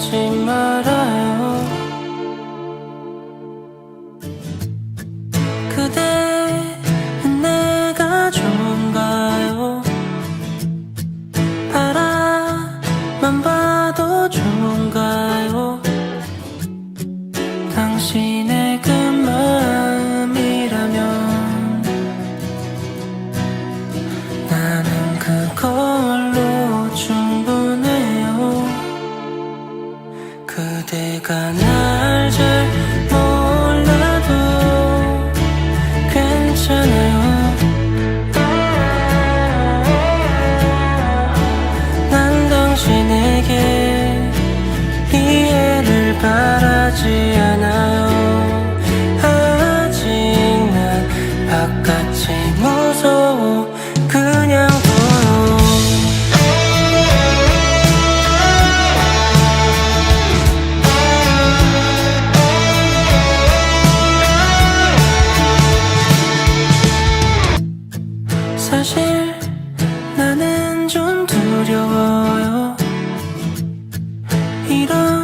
情。 내가 날 잘 몰라도 괜찮아요. 난 당신에게 이해를 바라지 않아요. 아직 난 바깥이 무서워 사실 나는 좀 두려워요. 이런